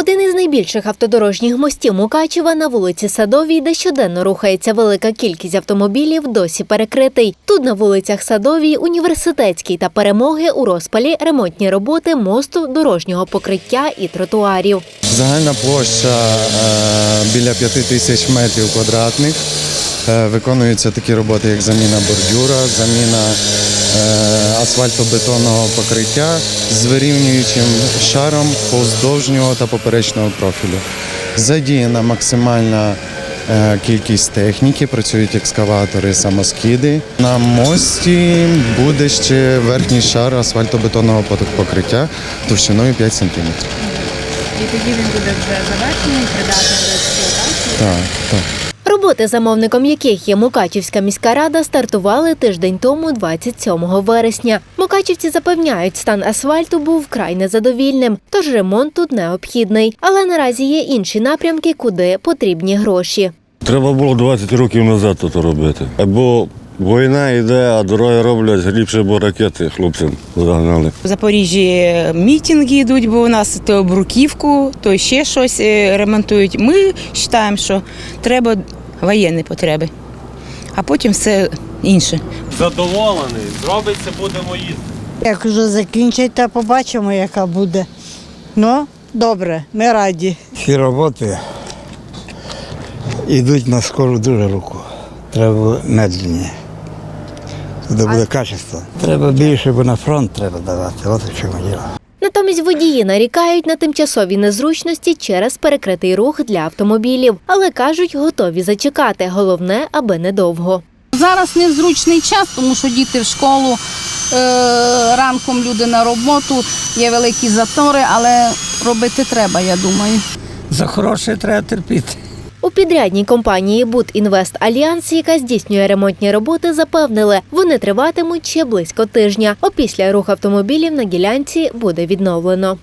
Один із найбільших автодорожніх мостів Мукачева на вулиці Садовій, де щоденно рухається велика кількість автомобілів, досі перекритий. Тут на вулицях Садовій, Університетській та Перемоги у розпалі ремонтні роботи мосту, дорожнього покриття і тротуарів. Загальна площа е, біля 5 тисяч метрів квадратних. Е, Виконуються такі роботи, як заміна бордюра, заміна е, асфальтобетонного покриття з вирівнюючим шаром повздовжнього та поперечного профілю. Задіяна максимальна е, кількість техніки, працюють екскаватори, самоскиди. На мості буде ще верхній шар асфальтобетонного покриття товщиною 5 см. І тоді він буде вже завершений, придатний до експлуатації. Так, так. Роботи, замовником яких є Мукачівська міська рада, стартували тиждень тому, 27 вересня. Мукачівці запевняють, стан асфальту був вкрай незадовільним, тож ремонт тут необхідний. Але наразі є інші напрямки, куди потрібні гроші. Треба було 20 років назад тут робити. Бо війна йде, а дороги роблять глибше, бо ракети хлопцям загнали. В Запоріжжі мітинги йдуть, бо у нас то бруківку, то ще щось е, ремонтують. Ми вважаємо, що треба воєнні потреби, а потім все інше. задоволений. Зробиться, будемо їсти. Як вже закінчать, то побачимо, яка буде. Ну, добре, ми раді. Ці роботи йдуть на скору дуже руку. Треба медленні. Туди буде качество. Треба більше, бо на фронт треба давати. От в чому діло. Натомість водії нарікають на тимчасові незручності через перекритий рух для автомобілів, але кажуть, готові зачекати. Головне, аби недовго. Зараз незручний час, тому що діти в школу, е, ранком люди на роботу, є великі затори, але робити треба, я думаю. За хороше треба терпіти. У підрядній компанії «Будінвест Альянс», яка здійснює ремонтні роботи, запевнили, вони триватимуть ще близько тижня. Опісля рух автомобілів на ділянці буде відновлено.